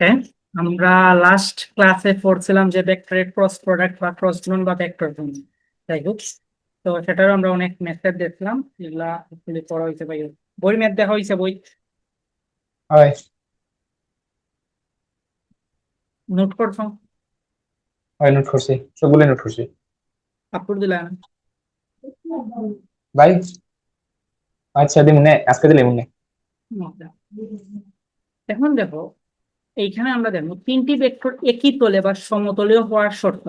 হ্যাঁ আমরা লাস্ট ক্লাসে পড়ছিলাম যে ভেক্টরের ক্রস প্রোডাক্ট বা ক্রস গুণ বা ভেক্টর গুণ। যাই হোক তো সেটারও আমরা অনেক মেথড দেখলাম। এগুলা পড়া হয়েছে ভাই। বই ম্যাথ দেখা হয়েছে বই? হয়। নোট করছ? হয় নোট করছি। সবগুলো নোট করছি। আপলোড দিলাম ভাই আচ্ছা দি মনে আজকে দিলে মনে এখন দেখো এইখানে আমরা দেখো তিনটি ভেক্টর একই তলে বা সমতলীয় হওয়ার শর্ত।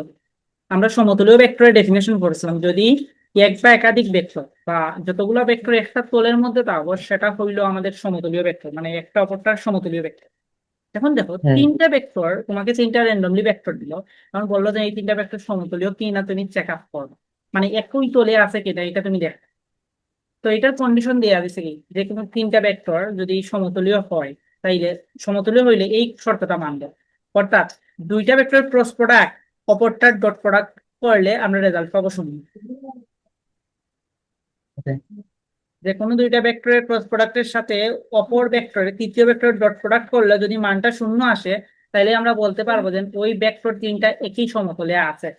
আমরা সমতলীয় ভেক্টরের ডেফিনেশন করেছিলাম। যদি এক বা একাধিক ভেক্টর বা যতগুলো ভেক্টর একটা তলের মধ্যে থাকব সেটা হইল আমাদের সমতলীয় ভেক্টর মানে একটা অপরটার সমতলীয় ভেক্টর এখন দেখো হুম। তিনটা ভেক্টর তোমাকে তিনটা র্যান্ডমলি ভেক্টর দিল। কারণ বলল যে এই তিনটা ভেক্টর সমতলীয় কি না তুমি চেক আপ করো। মানে একই তলে আছে কিনা এটা তুমি দেখো। তো এটার কন্ডিশন দেওয়া দিছে কি? যে কোনো তিনটা ভেক্টর যদি সমতলীয় হয় তাইলে সমতলীয় হইলে এই শর্তটা মানবে। অর্থাৎ দুইটা ভেক্টর ক্রস প্রোডাক্ট অপরটার ডট প্রোডাক্ট করলে আমরা রেজাল্ট পাবো শূন্য। যে কোনো দুইটা ভেক্টরের ক্রস প্রোডাক্টের সাথে অপর ভেক্টরের তৃতীয় ভেক্টরের ডট প্রোডাক্ট করলে যদি মানটা শূন্য আসে তাহলে আমরা বলতে পারব যে ওই ভেক্টর তিনটা একই সমতলে আছে।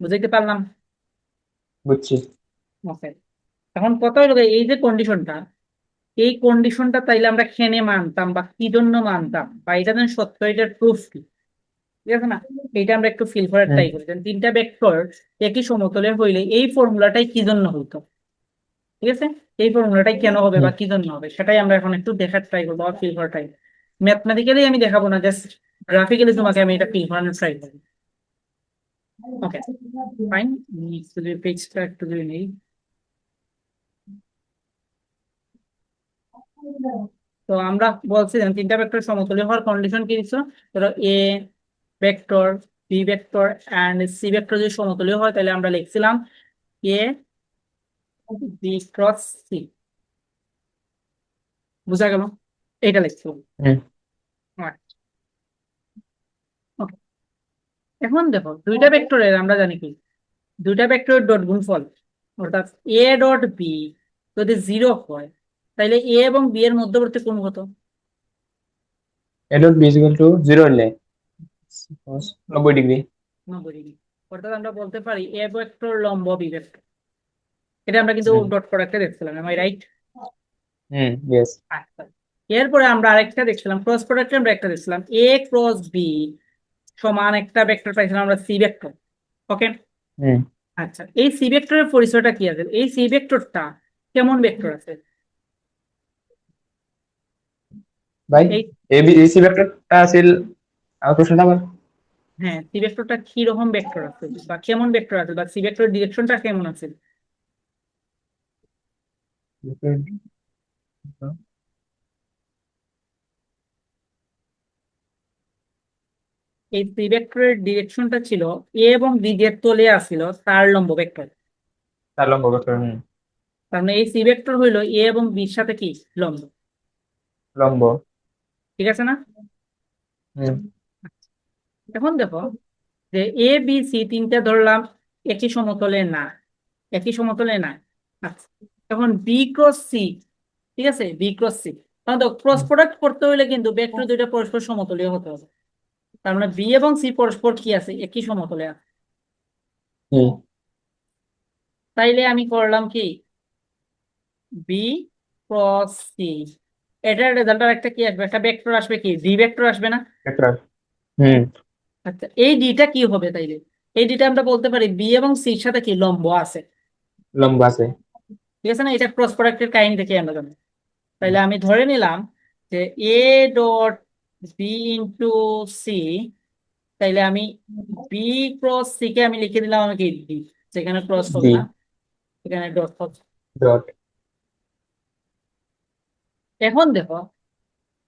বুঝতে পারলাম? বুঝছি। ওকে এখন কত হলো এই যে কন্ডিশনটা এই কন্ডিশনটা তাইলে আমরা কেনে মানতাম বা কি জন্য মানতাম? বা এটা যেন সত্য এটার প্রুফ কি? ঠিক আছে না? এটা আমরা একটু ফিল করার ট্রাই করি। যেন তিনটা ভেক্টর একই সমতলে হইলে এই ফর্মুলাটাই কি জন্য হইতো? ঠিক আছে? এই ফর্মুলাটাই কেন হবে বা কি জন্য হবে? সেটাই আমরা এখন একটু দেখার ট্রাই করব বা ফিল করার ট্রাই ম্যাথমেটিক্যালি আমি দেখাবো না জাস্ট গ্রাফিক্যালি তোমাকে আমি এটা ফিল করানোর ট্রাই করব। ওকে ফাইন পেজটা একটু যদি নেই। তো আমরা বলছি যে তিনটা ভেক্টর সমতলীয় হওয়ার কন্ডিশন কি দিচ্ছ ধরো A vector B vector and C vector যদি সমতলীয় হয় তাহলে আমরা লিখছিলাম এ বি ক্রস সি বুঝা গেল? এটা লিখছিলাম. এখন দেখো দুইটা ভেক্টরের আমরা জানি কি? দুইটা ভেক্টরের ডট গুণফল অর্থাৎ এ ডট বি যদি জিরো হয় তাহলে এ এবং বি এর মধ্যবর্তী কোণ কত? Dot B equal to zero হলে নব্বই ডিগ্রি নব্বই ডিগ্রি অর্থাৎ আমরা বলতে পারি এ ভেক্টর লম্ব বি ভেক্টর এটা আমরা কিন্তু ডট প্রোডাক্টে দেখছিলাম am I right hmm yes আচ্ছা। এরপরে আমরা আরেকটা দেখছিলাম ক্রস প্রোডাক্টে আমরা একটা দেখছিলাম এ ক্রস বি সমান একটা ভেক্টর পাইছিলাম আমরা সি ভেক্টর ওকে হুম। আচ্ছা এই সি ভেক্টরের পরিচয়টা কি আছে? এই সি ভেক্টরটা কেমন ভেক্টর আছে? ভাই এই- এ বি এসি ভেক্টরটা আছিল আমার প্রশ্নটা আবার? হ্যাঁ সি ভেক্টরটা কি রকম ভেক্টর আছে? বা কেমন ভেক্টর আছে? বা সি ভেক্টর ডিরেকশনটা কেমন আছে? এই সি ভেক্টরের ডিরেকশনটা ছিল এ এবং বি যে তলে আসছিল তার লম্ব ভেক্টর তার লম্ব ভেক্টর হুম। তার মানে এই সি ভেক্টর হইল এ এবং বির সাথে কি? লম্ব। লম্ব। ঠিক আছে না? এখন দেখো যে এ বি সি তিনটা ধরলাম একই সমতলে না একই সমতলে না। আচ্ছা এখন বি ক্রস সি ঠিক আছে? বি ক্রস সি কারণ দেখো ক্রস প্রোডাক্ট করতে হইলে কিন্তু ভেক্টর দুইটা পরস্পর সমতলীয় হতে হবে। তার মানে বি এবং সি পরস্পর কি আছে? একই সমতলে আছে। তাইলে আমি করলাম কি? বি ক্রস সি এটার রেজাল্ট একটা কি আসবে? একটা ভেক্টর আসবে কি? ডি ভেক্টর আসবে না? হুম। আচ্ছা এই ডিটা কি হবে তাইলে? এই ডিটা আমরা বলতে পারি বি এবং সির সাথে কি লম্ব আছে? লম্ব আছে। ঠিক আছে না? এটা ক্রস প্রোডাক্টের কাহিনী থেকে আমরা জানি। তাইলে আমি ধরে নিলাম যে A dot B into C তাইলে আমি বি ক্রস সি কে আমি লিখে দিলাম আমি কি ডি যেখানে ক্রস হবে না এখানে ডট হবে। ডট এখন দেখো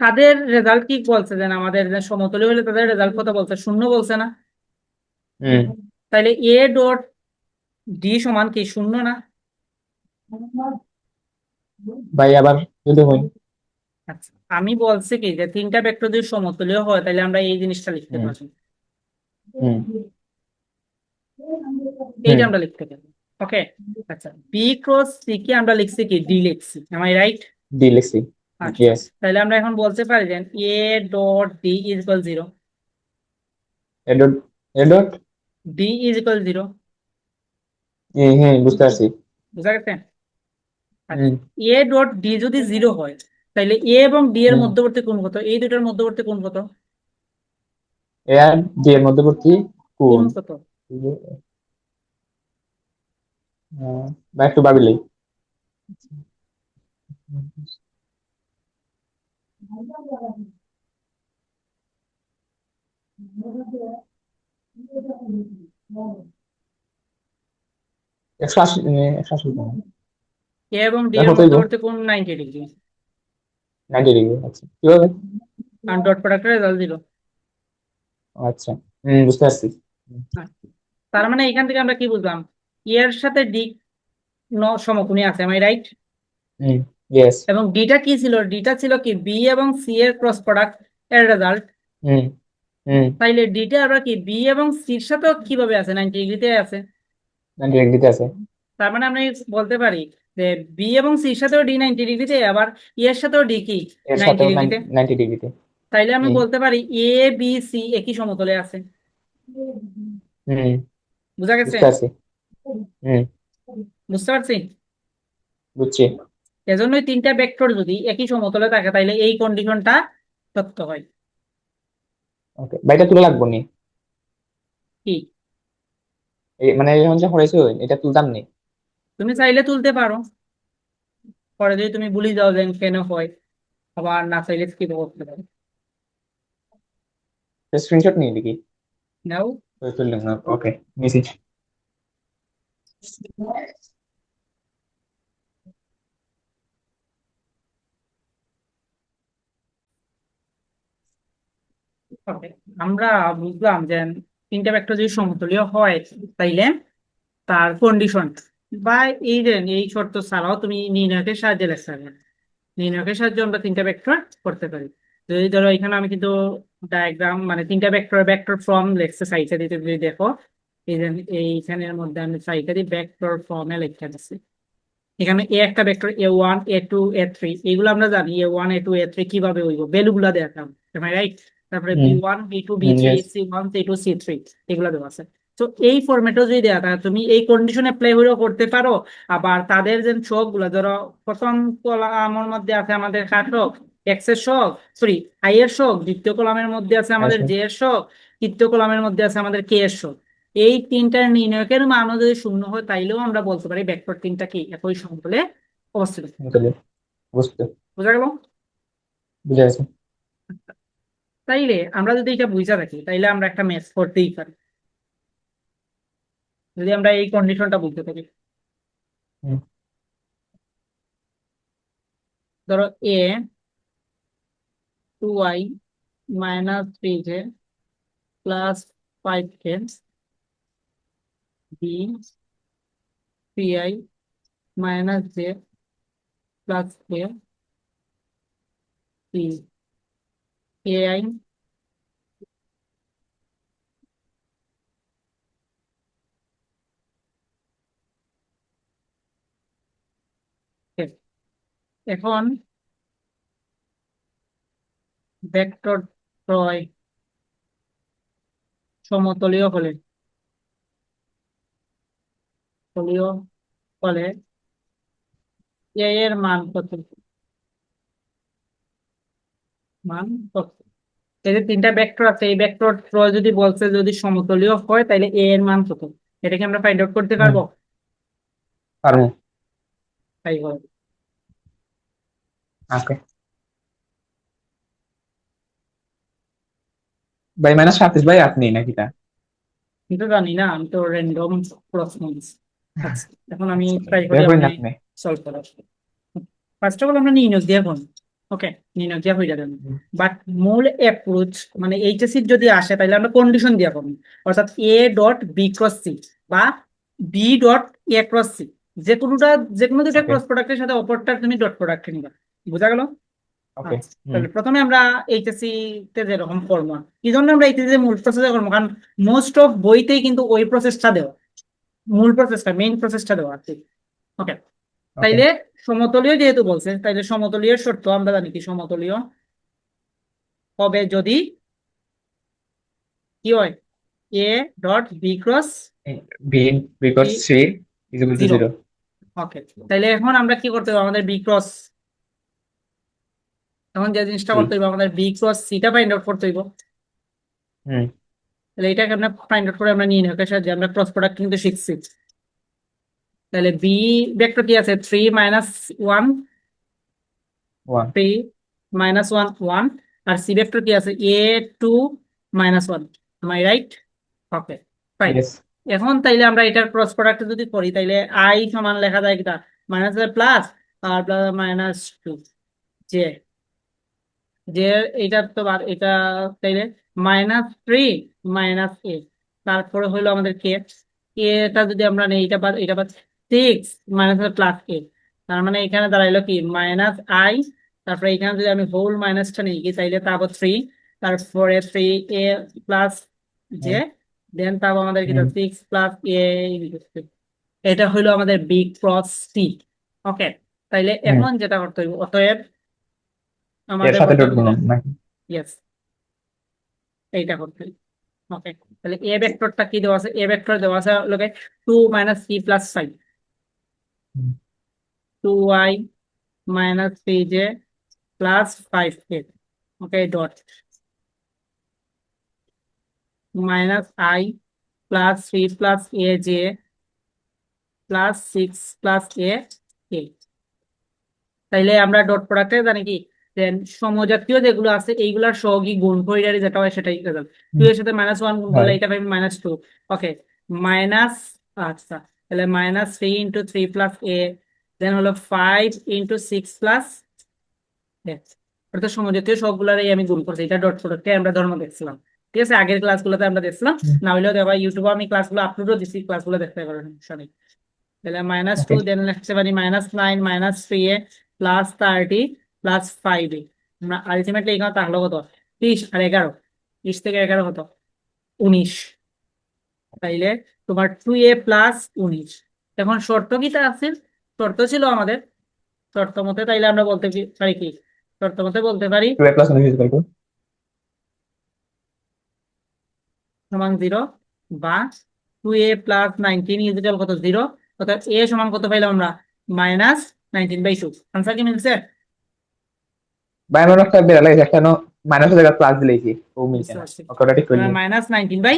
তাদের রেজাল্ট কি বলছে যে আমাদের সমতলে হলে তাদের রেজাল্ট কত বলছে? শূন্য বলছে না। তাইলে এ ডট ডি সমান কি? শূন্য না? ভাই আবার যদি হই আচ্ছা আমি বলছি কি যে তিনটা ভেক্টর যদি সমতলীয় হয় তাহলে আমরা এই জিনিসটা লিখতে। পারি এইটা আমরা লিখতে পারি ওকে আচ্ছা বি ক্রস সি কে আমরা লিখছি কি? ডি লিখছি আই রাইট ডি লিখছি। আচ্ছা. তাহলে আমরা এখন বলতে পারি যে A dot D is equal zero A dot A dot? D is equal zero হ্যাঁ হ্যাঁ বুঝতে পারছি। বুঝা গেছে? এ ডট ডি যদি জিরো হয় তাহলে এ এবং ডি এর মধ্যবর্তী কোণ কত? এই দুটার মধ্যবর্তী কোণ কত? এ আর ডি এর মধ্যবর্তী কোণ। কত? আহ, বা একটু ভাবিলেই একশো আশি একশো আশি এ এবং ডি এর দেখো তো এই গো। মধ্যবর্তী কোণ নাইনটি ডিগ্রি নাইনটি ডিগ্রি আচ্ছা কীভাবে আর ডট প্রোডাক্টের রেজাল্ট দিল আচ্ছা হম বুঝতে পারছি তার মানে এখান থেকে আমরা কি বুঝলাম এর সাথে ডি ন সমকোণী আছে আমি রাইট হম এবং ডিটা কি ছিল? ডিটা ছিল কি? বি এবং সি এর ক্রস প্রোডাক্টের রেজাল্ট তাইলে ডিটা আবার কি বি এবং সির সাথেও কীভাবে আছে? নাইনটি ডিগ্রিতে আছে। নাইনটি ডিগ্রিতে আছে। তার মানে আমরা বলতে পারি যে বি এবং সির সাথেও ডি নাইনটি ডিগ্রিতে আবার ই এর সাথেও ডি কি? 90 ডিগ্রিতে নাইনটি ডিগ্রিতে তাইলে আমি বলতে পারি এ বি সি একই সমতলে আছে। হম। বুঝা গেছে? বুঝতে পারছি? বুঝছি। এজন্যই তিনটা ভেক্টর যদি একই সমতলে থাকে তাইলে এই কন্ডিশনটা সত্য হয়। ওকে বাইটা তুলে লাগবো নি? কি? এই মানে এখন যে হয়েছে এটা তুলতাম নি। তুমি চাইলে তুলতে পারো। পরে যদি তুমি ভুলে যাও যে কেন হয় আবার না চাইলে স্কিপ করতে পারো। স্ক্রিনশট নিয়ে দেখি। নাও। তুললাম ওকে নিছি আমরা বুঝলাম যে তিনটা ভেক্টর যদি সমতুল্য হয় তাইলে তার কন্ডিশন বা এই যে এই শর্ত ছাড়াও তুমি নির্ণয়কের সাহায্যে লেখতে পারবে। নির্ণয়কের সাহায্যে আমরা তিনটা ভেক্টর করতে পারি। যদি ধরো এখানে আমি কিন্তু ডায়াগ্রাম মানে তিনটা ভেক্টর ভেক্টর ফর্ম লেখছে সাইডে দিতে যদি দেখো, এই যে এইখানের মধ্যে আমি সাইডে দিয়ে ভেক্টর ফর্মে লেখা দিচ্ছি এখানে এ একটা vector A one A two A three এগুলো আমরা জানি A one A two A three কীভাবে হইব ভ্যালু গুলা দেখাম রাইট তারপরে B one B two B three C one C two C three এগুলো দেওয়া আছে। তো এই ফরম্যাটও যদি দেওয়া থাকে তুমি এই কন্ডিশনে প্লে হলেও করতে পারো। আবার তাদের যে শখগুলো ধরো প্রথম কলামের মধ্যে আছে আমাদের কাটক এক্সের শখ সরি আই এর শখ দ্বিতীয় কলামের মধ্যে আছে আমাদের আচ্ছা। জে এর শখ তৃতীয় কলামের মধ্যে আছে আমাদের কে এর শখ এই তিনটার নির্ণয়কের মানও যদি শূন্য হয় তাইলেও আমরা বলতে পারি ভেক্টর তিনটা কি? একই সমতলে অবস্থিত। বুঝতে। বোঝা গেল? বুঝে গেছে। তাইলে আমরা যদি এটা বুঝা থাকি তাইলে আমরা একটা ম্যাচ করতেই পারি। যদি আমরা এই কন্ডিশনটা বুঝতে পারি। ধরো A two I minus three J plus five K B three I minus J plus K C I এখন ভেক্টর ত্রয় সমতলীয় হলে তলীয় হলে এ এর মান কত? মান এই যে তিনটা ভেক্টর আছে এই ভেক্টর ত্রয় যদি বলছে যদি সমতলীয় হয় তাহলে এ এর মান কত? এটাকে আমরা ফাইন্ড আউট করতে পারব? পারব। তাই ওকে। ভাই মাইনাস সাতিশ ভাই আপনি নাকি তা? কিন্তু জানি না আমি তো র্যান্ডম প্রশ্ন এখন আমি ট্রাই করি আমি সলভ করার। ফার্স্ট অফ অল আমরা কোন ওকে নির্ণয় দিয়ে হয়ে যাবে বাট মূল অ্যাপ্রোচ মানে এইচএসসি যদি আসে তাহলে আমরা কন্ডিশন দিয়ে করব। অর্থাৎ A dot B cross C বা B dot A cross C যে কোনোটা যে কোনো দুটা ক্রস প্রোডাক্টের সাথে অপরটা তুমি ডট প্রোডাক্ট নিবা। বোঝা গেল? ওকে আচ্ছা, তাহলে প্রথমে আমরা এইচএসসি তে যেরকম করব। কি জন্য আমরা এইচএসসি মূল প্রসেসে করব কারণ মোস্ট অফ বইতেই কিন্তু ওই প্রসেসটা দেওয়া। মূল প্রসেসটা মেইন প্রসেসটা দেওয়া আছে ওকে তাইলে সমতলীয় যেহেতু বলছে তাইলে সমতলীয় শর্ত আমরা জানি কি সমতলীয়? হবে যদি কি হয়? A dot B cross B- 3 is equal to Zero. 0 okay তাইলে এখন আমরা কি করতে হবে? আমাদের বি ক্রস এখন যে জিনিসটা করতে হবে আমাদের বি ক্রস সিটা ফাইন্ড আউট করতে হইব। হুম। তাহলে এটাকে আমরা ফাইন্ড আউট করে আমরা নিয়ে নেব। সাহায্যে আমরা ক্রস প্রোডাক্ট কিন্তু শিখছি। তাহলে বি ভেক্টর কি আছে? Three minus one 1 three minus one one আর সি ভেক্টর কি আছে? A two minus one am I right okay fine এখন তাইলে আমরা এটার ক্রস প্রোডাক্ট যদি করি তাইলে আই সমান লেখা যায় কিটা মাইনাস প্লাস আর প্লাস মাইনাস টু জে যে এটা তো এটা তাইলে মাইনাস থ্রি মাইনাস এ তারপরে হলো আমাদের কে এটা যদি আমরা নেই এটা বাদ এটা বাদ সিক্স মাইনাস প্লাস এ তার মানে এখানে দাঁড়াইলো কি? মাইনাস আই তারপরে এখানে যদি আমি হোল মাইনাসটা নিই কি তাইলে তারপর থ্রি তারপরে three A plus J then তারপর আমাদের কি? সিক্স প্লাস এ এটা হইল আমাদের বি ক্রস সি ওকে তাইলে এখন যেটা করতে হইব অতএব আমাদের সাথে ডট গুণন নাকি? ইয়েস এইটা করতে হইব ওকে তাহলে এ ভেক্টরটা কি দেওয়া আছে? এ ভেক্টর দেওয়া আছে লোকে two minus C plus five two Y minus three J plus five A okay dot minus I plus three plus A J plus six plus A K তাইলে আমরা ডট প্রোডাক্টে জানি কি? দেন সমজাতীয় যেগুলো আছে এইগুলার সহগী গুণ করিডারি যেটা হয় সেটাই রেজাল্ট টু এর সাথে মাইনাস ওয়ান গুণ করলে এটা পাইবে মাইনাস টু ওকে মাইনাস আচ্ছা। তাহলে minus three into three plus A then হলো ফাইভ ইন্টু সিক্স প্লাস অর্থাৎ সমজাতীয় সবগুলারই আমি গুণ করছি এটা ডট প্রোডাক্টে আমরা ধর্ম দেখছিলাম। ঠিক আছে আগের ক্লাসগুলোতে আমরা দেখছিলাম না হলেও দেখবা ইউটিউবে আমি ক্লাসগুলো আপলোডও দিছি ক্লাসগুলো দেখতে পারেন সমস্যা নেই তাহলে মাইনাস টু দেন লিখতে পারি minus nine minus three A plus thirty plus five A আমরা আলটিমেটলি এখানে তাহলে কত? ত্রিশ আর এগারো। ত্রিশ থেকে এগারো কত? উনিশ। তাইলে তোমার টু এ প্লাস উনিশ। এখন শর্ত কিটা আছে? শর্ত ছিল আমাদের শর্ত মতে তাইলে আমরা বলতে পারি কি? শর্ত মতে বলতে পারি 2a plus 1 is equal to? সমান জিরো বা two A plus nineteen is equal কত? জিরো অর্থাৎ এ সমান কত পাইলাম আমরা? Minus nineteen by two answer কি মিলছে? বাই আমার একটা মাইনাস জায়গা প্লাস দিলেছি ও মিলছে না। বুঝতে পারছি। ওকে ওটা ঠিক মাইনাস নাইনটিন বাই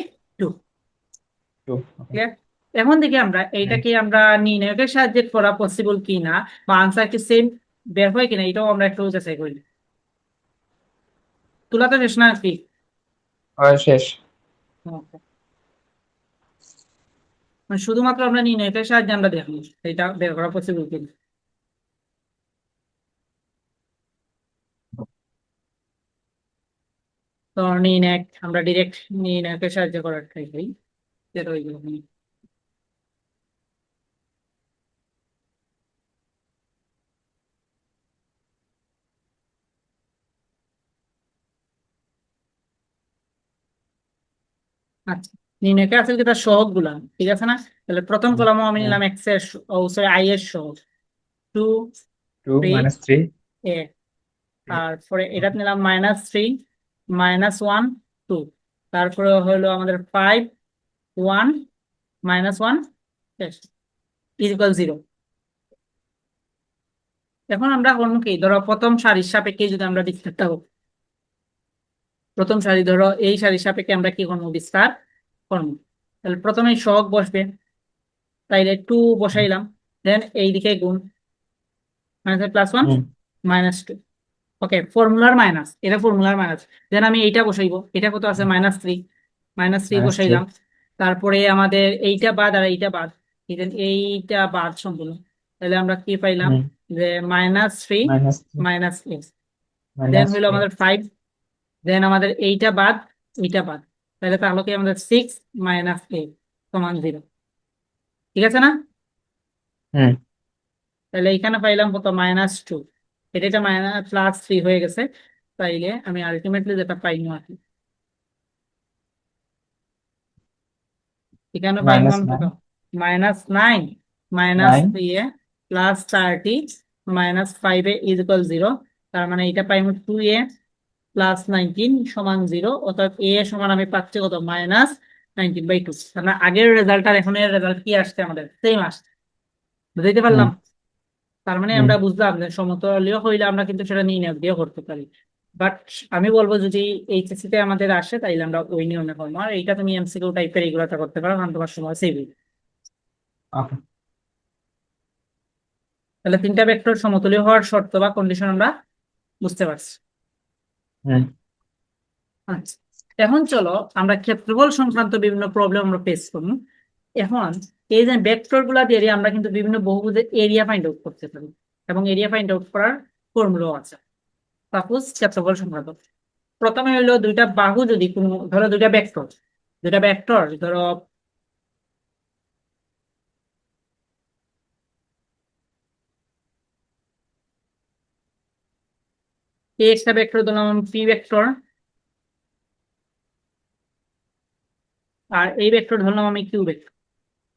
এখন দেখি আমরা এইটাকে আমরা নির্ণয়কের সাহায্যে করা পসিবল কি না? বা আনসার কি সেম বের হয় কিনা এটাও আমরা একটু যাচাই করি। তুলা তো শেষ না কি? শেষ। মানে শুধুমাত্র আমরা নির্ণয়কের সাহায্যে আমরা দেখব এটা বের করা পসিবল কিনা তো নির্ণায়ক আমরা ডিরেক্ট নির্ণয়কের সাহায্যে করার ট্রাই করি। যেটা ওইগুলো নিয়ে। আচ্ছা। নির্ণয়কে আছে কি তার সহগগুলা ঠিক আছে না? তাহলে প্রথম হুম, কলামও আমি নিলাম এক্সের সরি আই এর সহগ টু 2 Three. minus 3 এ তারপরে এটা নিলাম minus three minus one two তারপরে হলো আমাদের five one minus one is equal zero এখন আমরা করব কি? ধরো প্রথম সারির সাপেক্ষে যদি আমরা বিস্তারটা হোক প্রথম সারি ধরো এই সারির সাপেক্ষে আমরা কি করব? বিস্তার করব। তাহলে প্রথমে সহগ বসবে। তাইলে টু বসাইলাম দেন এই দিকে গুণ minus plus one minus two okay ফর্মুলার minus এটা ফর্মুলার মাইনাস দেন আমি এইটা বসাইবো। এটা কত আছে? মাইনাস থ্রি মাইনাস থ্রি বসাইলাম। তারপরে আমাদের এইটা বাদ আর এইটা বাদ। দেন এইটা বাদ সম্পূর্ণ। তাহলে আমরা কি পাইলাম? যে minus three minus X then হইল 3 আমাদের ফাইভ দেন আমাদের এইটা বাদ এইটা বাদ। তাহলে তাহলে কি আমাদের সিক্স মাইনাস এইট সমান জিরো ঠিক আছে না? হুম। তাহলে এইখানে পাইলাম কত? মাইনাস টু এটা এটা মাইনাস প্লাস থ্রি হয়ে গেছে। তাইলে আমি আলটিমেটলি যেটা পাইনি আর কি। এখানে পাইলাম কত minus nine minus three A plus thirty minus five A is equal zero তার মানে এটা পাই টু এ প্লাস নাইনটিন সমান জিরো অর্থাৎ এ এর সমান আমি পাচ্ছি কত? মাইনাস নাইনটিন বাই টু মানে আগের রেজাল্ট আর এখনের রেজাল্ট কি আসছে আমাদের? সেম আসছে। বুঝতে পারলাম? তার মানে আমরা বুঝলাম যে সমতলীয় হইলে আমরা কিন্তু সেটা নির্ণয় দিয়ে করতে পারি। বাট আমি বলব যদি এইচএসসি তে আমাদের আসে তাইলে আমরা ওই নিয়মে করব। আর এইটা তুমি এমসিকিউ টাইপের এগুলোটা করতে পারো কারণ তোমার সময় সেভ ওকে তাহলে তিনটা ভেক্টর সমতলীয় হওয়ার শর্ত বা কন্ডিশন আমরা বুঝতে পারছি। আচ্ছা। এখন চলো আমরা ক্ষেত্রফল সংক্রান্ত বিভিন্ন প্রবলেম আমরা ফেস করব। এখন এই যে ভেক্টরগুলা দিয়ে আমরা কিন্তু বিভিন্ন বহুভুজের এরিয়া ফাইন্ড আউট করতে পারি। এবং এরিয়া ফাইন্ড আউট করার ফর্মুলাও আছে। সাপোজ ক্ষেত্রফল সংক্রান্ত প্রথমে হলো দুইটা বাহু যদি কোনো, ধরো দুইটা ভেক্টর দুইটা ভেক্টর ধরো এ একটা ভেক্টর ধরলাম পি ভেক্টর আর এই ভেক্টর ধরলাম আমি কিউ ভেক্টর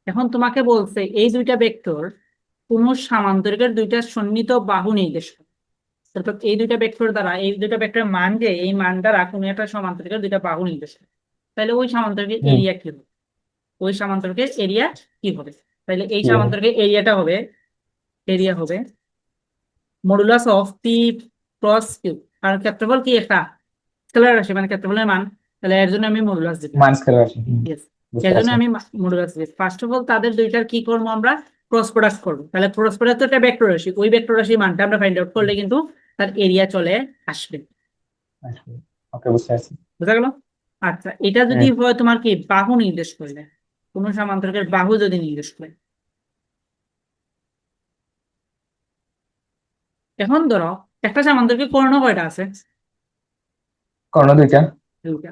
এখন তোমাকে বলছে এই দুইটা ভেক্টর কোন সামান্তরিকের দুইটা সন্নিহিত বাহু নির্দেশ অর্থাৎ এই দুইটা ভেক্টর দ্বারা এই দুইটা ভেক্টরের মান যে এই মান দ্বারা কোনো একটা সমান্তরিকের দুইটা বাহু নির্দেশ তাহলে ওই সমান্তরিকের। এরিয়া কি হবে? ওই সমান্তরিকের এরিয়া কি হবে? তাহলে এই সমান্তরিকের এরিয়াটা হবে এরিয়া হবে modulus of P cross Q আর ক্ষেত্রফল কি একটা? স্কেলার রাশি মানে ক্ষেত্রফলের মান। তাহলে এর জন্য আমি মডুলাস দিব মান স্কেলার. বুঝতে এর জন্য আমি মডুলাস দিব ফার্স্ট অফ অল তাদের দুইটার কি করব আমরা? ক্রস প্রোডাক্ট করব। তাহলে ক্রস প্রোডাক্ট তো একটা ভেক্টর রাশি। ওই ভেক্টর রাশির মানটা আমরা ফাইন্ড আউট করলে কিন্তু তার এরিয়া চলে আসবে। ওকে বুঝতে পারছি। বুঝা গেল? আচ্ছা এটা যদি হয়। তোমার কি বাহু নির্দেশ করলে কোন সমান্তরকের বাহু যদি নির্দেশ করে। এখন ধরো একটা সামান্তরকে কর্ণ কয়টা আছে? কর্ণ দুইটা। দুইটা।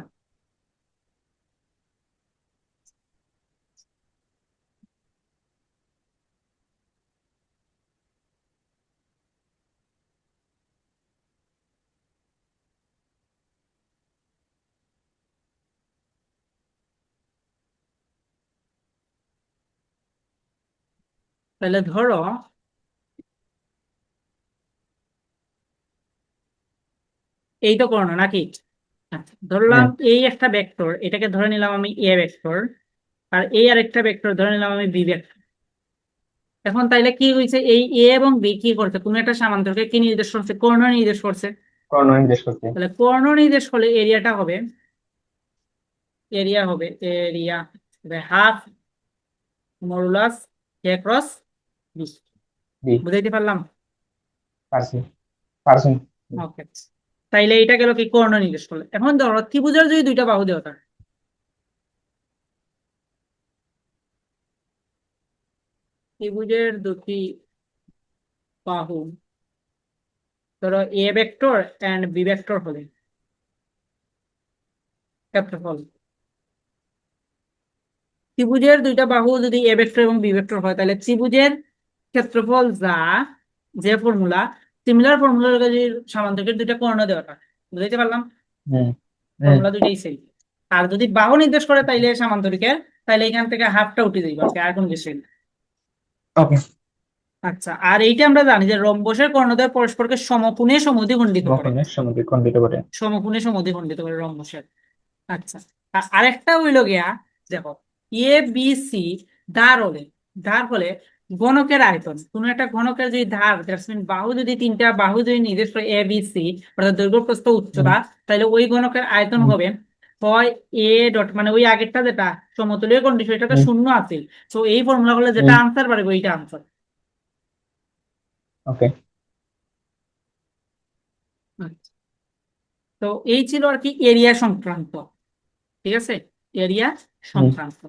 তাহলে ধরো এই তো কর্ণ নাকি? আচ্ছা ধরলাম এই একটা ভেক্টর এটাকে ধরে নিলাম আমি এ ভেক্টর আর এই আরেকটা ভেক্টর ধরে নিলাম আমি বি ভেক্টর এখন তাইলে কি হয়েছে এই এ এবং বি কি করছে? কোন একটা সামান্তরকে কি নির্দেশ করছে? কর্ণ নির্দেশ করছে। কর্ণ নির্দেশ করতে তাহলে কর্ণ নির্দেশ হলে এরিয়াটা হবে এরিয়া হবে area half modulus A cross B B বুঝাইতে পারলাম পারছি পারছি ওকে তাইলে এটা গেল কি কর্ণ নির্দেশ করলে এখন ধরো ত্রিভুজের যদি দুইটা বাহু দেওয়া থাকে ত্রিভুজের দুটি বাহু ধরো A vector and B vector হলে ক্ষেত্রফল ত্রিভুজের দুইটা বাহু যদি এ ভেক্টর এবং বি ভেক্টর হয় তাহলে ত্রিভুজের ক্ষেত্রফল যা যে ফর্মুলা সিমিলার ফর্মুলার সামান্তরিকের দুইটা কর্ণ দেওয়া থাকে। বুঝাইতে পারলাম? হুম হুম ফর্মুলা দুইটাই সেম আর যদি বাহু নির্দেশ করে তাইলে সামান্তরিকের তাইলে এখান থেকে হাফটা উঠে যাইবে আর কোনো কিছু ওকে। আচ্ছা আর এইটা আমরা জানি যে রম্বসের কর্ণদ্বয় পরস্পরকে সমকোণে সমদ্বিখণ্ডিত করে। কখনো সমুদ্র খণ্ডিত করে। সমকোণে সমদ্বিখণ্ডিত করে রম্বসের। আচ্ছা আর আরেকটা হইল গিয়া দেখো এ বি সি ধার হলে ধার হলে গণকের আয়তন। কোন একটা ঘনকের যদি ধার দ্যাটস মিন বাহু যদি তিনটা বাহু যদি নির্দেশ করে এ বি সি অর্থাৎ দৈর্ঘ্য প্রস্থ উচ্চতা তাহলে ওই ঘনকের আয়তন হবে হয় এ ডট মানে ওই আগেরটা যেটা সমতলীয় কন্ডিশন এটা তো শূন্য আছে। তো এই ফর্মুলা করলে যেটা। আনসার পারবে ওইটা আনসার ওকে আচ্ছা। তো এই ছিল আর কি এরিয়া সংক্রান্ত। ঠিক আছে? এরিয়া সংক্রান্ত।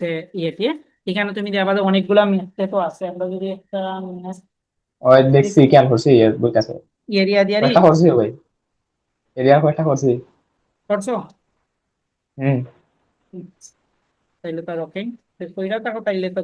তো ইয়েতে এখানে তুমি দেবা অনেকগুলো ম্যাথে তো আছে। আমরা যদি একটা ওই দেখছি কেন করছি এর বইটাছে এরিয়া দিয়ে কয়টা করছি ভাই এরিয়া কয়টা করছি করছ হুম। তাইলে তো ওকে কইরা থাকো তাইলে তো.